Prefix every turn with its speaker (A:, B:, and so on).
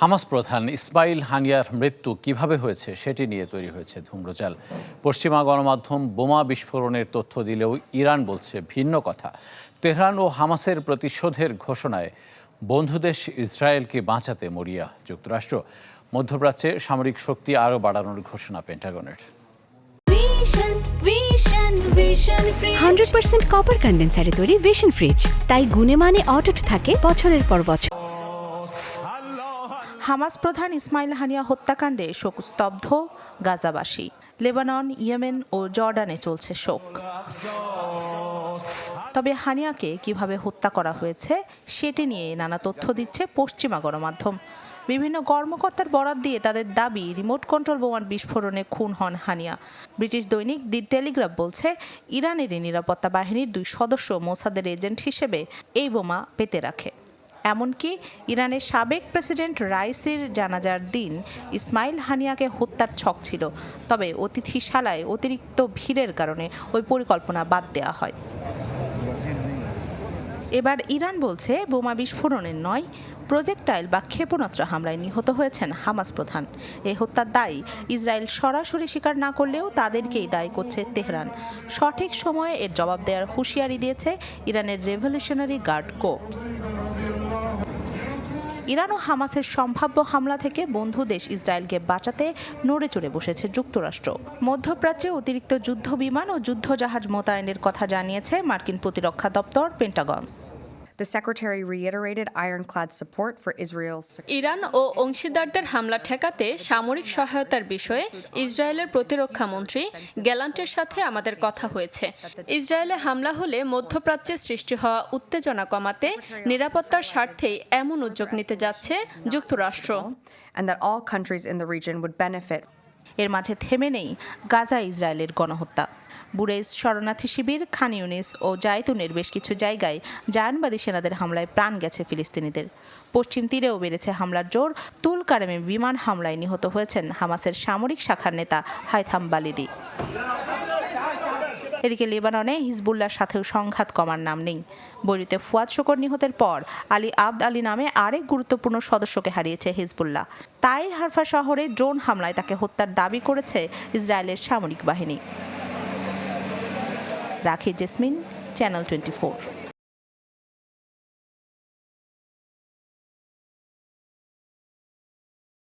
A: Hamas প্রধান ইসমাইল হানিয়ার মৃত্যু কীভাবে হয়েছে সেটি নিয়ে তৈরি হয়েছে ধূম্রজাল। পশ্চিমা গণমাধ্যম বোমা বিস্ফোরণের তথ্য দিলেও ইরান বলছে ভিন্ন কথা। তেহরান ও হামাসের প্রতিশোধের ঘোষণায় বন্ধুদেশ ইসরায়েলকে বাঁচাতে মরিয়া যুক্তরাষ্ট্র। মধ্যপ্রাচ্যে সামরিক শক্তি আরও বাড়ানোর ঘোষণা পেন্টাগনের.
B: হান্ড্রেড পার্সেন্ট কপার কন্ডেন্সারে তৈরি ভিশন ফ্রিজ তাই গুণে মানে অটুট থাকে বছরের পর বছর।
C: হামাস প্রধান ইসমাইল হানিয়া হত্যাকাণ্ডে শোকস্তব্ধ গাজাবাসী। লেবানন, ইয়েমেন ও জর্ডানে চলছে শোক। তবে হানিয়াকে কীভাবে হত্যা করা হয়েছে, সেটি নিয়ে নানা তথ্য দিচ্ছে পশ্চিমা গণমাধ্যম। বিভিন্ন কর্মকর্তার বরাত দিয়ে তাদের দাবি, রিমোট কন্ট্রোল বোমার বিস্ফোরণে খুন হন হানিয়া। ব্রিটিশ দৈনিক দি টেলিগ্রাফ বলছে ইরানেরই নিরাপত্তা বাহিনীর দুই সদস্য মোসাদের এজেন্ট হিসেবে এই বোমা পেতে রাখে। এমনকি ইরানের সাবেক প্রেসিডেন্ট রাইসের জানাজার দিন ইসমাইল হানিয়াকে হত্যার ছক ছিল। তবে অতিথিশালায় অতিরিক্ত ভিড়ের কারণে ওই পরিকল্পনা বাদ দেওয়া হয়। এবার ইরান বলছে বোমা বিস্ফোরণের নয়, প্রজেক্টাইল বা ক্ষেপণাস্ত্র হামলায় নিহত হয়েছেন হামাস প্রধান। এই হত্যার দায় ইসরায়েল সরাসরি স্বীকার না করলেও তাদেরকেই দায়ী করছে তেহরান। সঠিক সময়ে এর জবাব দেওয়ার হুঁশিয়ারি দিয়েছে ইরানের রেভলিউশনারি গার্ড কোপস। ইরান ও হামাসের সম্ভাব্য হামলা থেকে বন্ধু দেশ ইসরায়েলকে বাঁচাতে নড়ে চড়ে বসেছে যুক্তরাষ্ট্র। মধ্যপ্রাচ্যে অতিরিক্ত যুদ্ধ বিমান ও যুদ্ধজাহাজ মোতায়েনের কথা জানিয়েছে মার্কিন প্রতিরক্ষা দপ্তর Pentagon.
D: The secretary reiterated ironclad support for Israel's
E: Iran ও অংশীদারদের হামলা ঠেকাতে সামরিক সহায়তার বিষয়ে ইসরায়েলের প্রতিরক্ষা মন্ত্রী গ্যালান্টের সাথে আমাদের কথা হয়েছে। ইসরায়েলে হামলা হলে মধ্যপ্রাচ্যে সৃষ্টি হওয়া উত্তেজনা কমাতে নিরাপত্তার স্বার্থেই এমন উদ্যোগ নিতে যাচ্ছে যুক্তরাষ্ট্র।
D: And that all countries in the region would benefit.
C: এর মাঝে থেমে নেই গাজা ইসরায়েলের গণহত্যা। বুরেইস শরণার্থী শিবির, খান ইউনিস ও জায়তুনের বেশ কিছু জায়গায় জায়ানবাদী সেনাদের হামলায় প্রাণ গেছে ফিলিস্তিনিদের। পশ্চিম তীরেও বেড়েছে হামলার জোর। তুল কারেমে বিমান হামলায় নিহত হয়েছেন হামাসের সামরিক শাখার নেতা হাইথাম বালিদি। এদিকে লেবাননে হিজবুল্লার সাথেও সংঘাত কমার নাম নেই। বৈরুতে ফুয়াদ শকর নিহতের পর আলী আবদ আলী নামে আরেক গুরুত্বপূর্ণ সদস্যকে হারিয়েছে হিজবুল্লাহ। তাইর হারফা শহরে ড্রোন হামলায় তাকে হত্যার দাবি করেছে ইসরায়েলের সামরিক বাহিনী। Rakhi Jasmine, Channel 24.